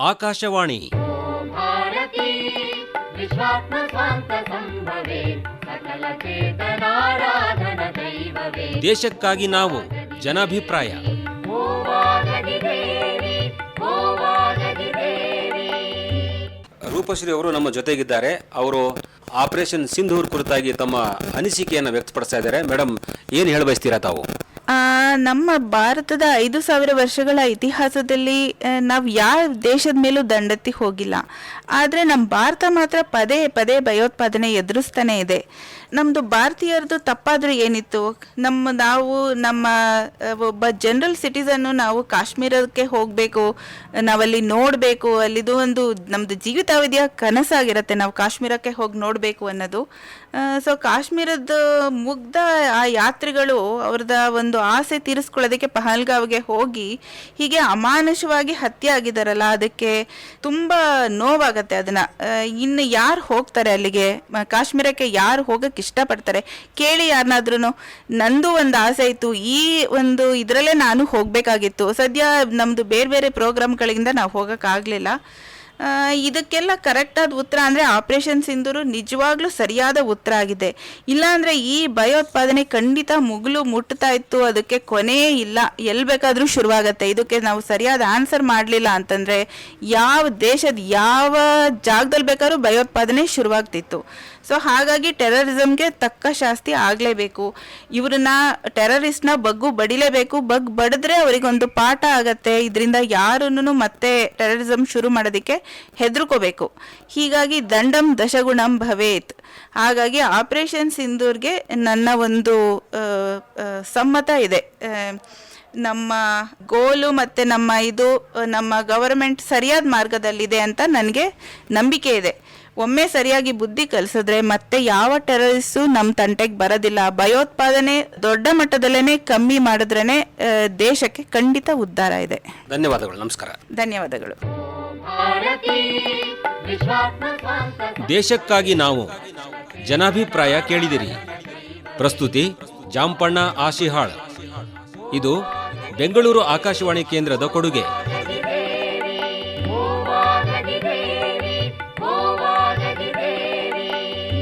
ಆಕಾಶವಾಣಿ. ದೇಶಕ್ಕಾಗಿ ನಾವು ಜನಾಭಿಪ್ರಾಯ. ರೂಪಶ್ರೀ ಅವರು ನಮ್ಮ ಜೊತೆಗಿದ್ದಾರೆ. ಅವರು ಆಪರೇಷನ್ ಸಿಂಧೂರ್ ಕುರಿತಾಗಿ ತಮ್ಮ ಅನಿಸಿಕೆಯನ್ನು ವ್ಯಕ್ತಪಡಿಸ್ತಾ ಇದ್ದಾರೆ. ಮೇಡಮ್ ಏನು ಹೇಳಬಯಸ್ತೀರಾ ತಾವು? ನಮ್ಮ ಭಾರತದ ಐದು ಸಾವಿರ ವರ್ಷಗಳ ಇತಿಹಾಸದಲ್ಲಿ ನಾವು ಯಾವ ದೇಶದ ಮೇಲೂ ದಂಡೆತ್ತಿ ಹೋಗಿಲ್ಲ. ಆದರೆ ನಮ್ಮ ಭಾರತ ಮಾತ್ರ ಪದೇ ಪದೇ ಭಯೋತ್ಪಾದನೆ ಎದುರಿಸ್ತಾನೆ ಇದೆ. ನಮ್ಮದು ಭಾರತೀಯರದು ತಪ್ಪಾದರೂ ಏನಿತ್ತು? ನಮ್ಮ ನಾವು, ನಮ್ಮ ಒಬ್ಬ ಜನರಲ್ ಸಿಟಿಸನ್ನು ನಾವು ಕಾಶ್ಮೀರಕ್ಕೆ ಹೋಗಬೇಕು, ನಾವಲ್ಲಿ ನೋಡಬೇಕು, ಅಲ್ಲಿದು ಒಂದು ನಮ್ಮದು ಜೀವಿತಾವಧಿಯ ಕನಸಾಗಿರುತ್ತೆ, ನಾವು ಕಾಶ್ಮೀರಕ್ಕೆ ಹೋಗಿ ನೋಡಬೇಕು ಅನ್ನೋದು. ಸೊ ಕಾಶ್ಮೀರದ ಮುಗ್ಧ ಆ ಯಾತ್ರಿಗಳು ಅವ್ರದ ಒಂದು ಆಸೆ ತೀರಿಸ್ಕೊಳ್ಳೋದಕ್ಕೆ ಪಹಲ್ಗಾವ್ಗೆ ಹೋಗಿ ಹೀಗೆ ಅಮಾನುಷವಾಗಿ ಹತ್ಯೆ ಆಗಿದಾರಲ್ಲ ಅದಕ್ಕೆ ತುಂಬ ನೋವಾಗತ್ತೆ ಅದನ್ನ. ಇನ್ನು ಯಾರು ಹೋಗ್ತಾರೆ ಅಲ್ಲಿಗೆ? ಕಾಶ್ಮೀರಕ್ಕೆ ಯಾರು ಹೋಗಕ್ಕೆ ಇಷ್ಟಪಡ್ತಾರೆ? ಕೇಳಿ ಯಾರನ್ನಾದ್ರೂ ನಂದು ಒಂದು ಆಸೆ ಇತ್ತು. ಈ ಒಂದು ಇದರಲ್ಲೇ ನಾನು ಹೋಗಬೇಕಾಗಿತ್ತು. ಸದ್ಯ ನಮ್ಮದು ಬೇರೆ ಬೇರೆ ಪ್ರೋಗ್ರಾಮ್ಗಳಿಂದ ನಾವು ಹೋಗೋಕ್ಕಾಗಲಿಲ್ಲ ಇದಕ್ಕೆಲ್ಲ ಕರೆಕ್ಟಾದ ಉತ್ತರ ಅಂದರೆ ಆಪರೇಷನ್ ಸಿಂಧೂರು ನಿಜವಾಗ್ಲೂ ಸರಿಯಾದ ಉತ್ತರ ಆಗಿದೆ. ಇಲ್ಲಾಂದರೆ ಈ ಭಯೋತ್ಪಾದನೆ ಖಂಡಿತ ಮುಗಿಲು ಮುಟ್ತಾ ಇತ್ತು, ಅದಕ್ಕೆ ಕೊನೆಯೇ ಇಲ್ಲ. ಎಲ್ಲಿ ಬೇಕಾದರೂ ಶುರುವಾಗತ್ತೆ. ಇದಕ್ಕೆ ನಾವು ಸರಿಯಾದ ಆನ್ಸರ್ ಮಾಡಲಿಲ್ಲ ಅಂತಂದರೆ, ಯಾವ ದೇಶದ ಯಾವ ಜಾಗದಲ್ಲಿ ಬೇಕಾದ್ರೂ ಭಯೋತ್ಪಾದನೆ ಶುರುವಾಗ್ತಿತ್ತು. ಸೊ ಹಾಗಾಗಿ ಟೆರರಿಸಮ್ಗೆ ತಕ್ಕ ಶಾಸ್ತಿ ಆಗಲೇಬೇಕು. ಇವ್ರನ್ನ ಟೆರರಿಸ್ಟ್ನ ಬಗ್ಗು ಬಡಿಲೇಬೇಕು. ಬಗ್ ಬಡಿದ್ರೆ ಅವರಿಗೊಂದು ಪಾಠ ಆಗತ್ತೆ. ಇದರಿಂದ ಯಾರನ್ನು ಮತ್ತೆ ಟೆರರಿಸಮ್ ಶುರು ಮಾಡೋದಕ್ಕೆ ಹೆದರ್ಕೋಬೇಕು. ಹೀಗಾಗಿ ದಂಡಂ ದಶಗುಣಂ ಭವೇತ್. ಹಾಗಾಗಿ ಆಪರೇಷನ್ ಸಿಂಧೂರ್ಗೆ ನನ್ನ ಒಂದು ಸಮ್ಮತ ಇದೆ. ನಮ್ಮ ಗೋಲು ಮತ್ತು ನಮ್ಮ ಇದು ನಮ್ಮ ಗವರ್ಮೆಂಟ್ ಸರಿಯಾದ ಮಾರ್ಗದಲ್ಲಿದೆ ಅಂತ ನನಗೆ ನಂಬಿಕೆ ಇದೆ. ಒಮ್ಮೆ ಸರಿಯಾಗಿ ಬುದ್ಧಿ ಕಲಿಸಿದ್ರೆ ಮತ್ತೆ ಯಾವ ಟೆರರಿಸ್ಟು ನಮ್ಮ ತಂಟೆಗೆ ಬರೋದಿಲ್ಲ. ಭಯೋತ್ಪಾದನೆ ದೊಡ್ಡ ಮಟ್ಟದಲ್ಲೇ ಕಮ್ಮಿ ಮಾಡಿದ್ರೇ ದೇಶಕ್ಕೆ ಖಂಡಿತ ಉದ್ಧಾರ ಇದೆ. ಧನ್ಯವಾದಗಳು ನಮಸ್ಕಾರ. ಧನ್ಯವಾದಗಳು. ದೇಶಕ್ಕಾಗಿ ನಾವು ಜನಾಭಿಪ್ರಾಯ ಕೇಳಿದಿರಿ. ಪ್ರಸ್ತುತಿ ಜಾಂಪಣ್ಣ ಆಶಿಹಾಳ್. ಇದು ಬೆಂಗಳೂರು ಆಕಾಶವಾಣಿ ಕೇಂದ್ರದ ಕೊಡುಗೆ.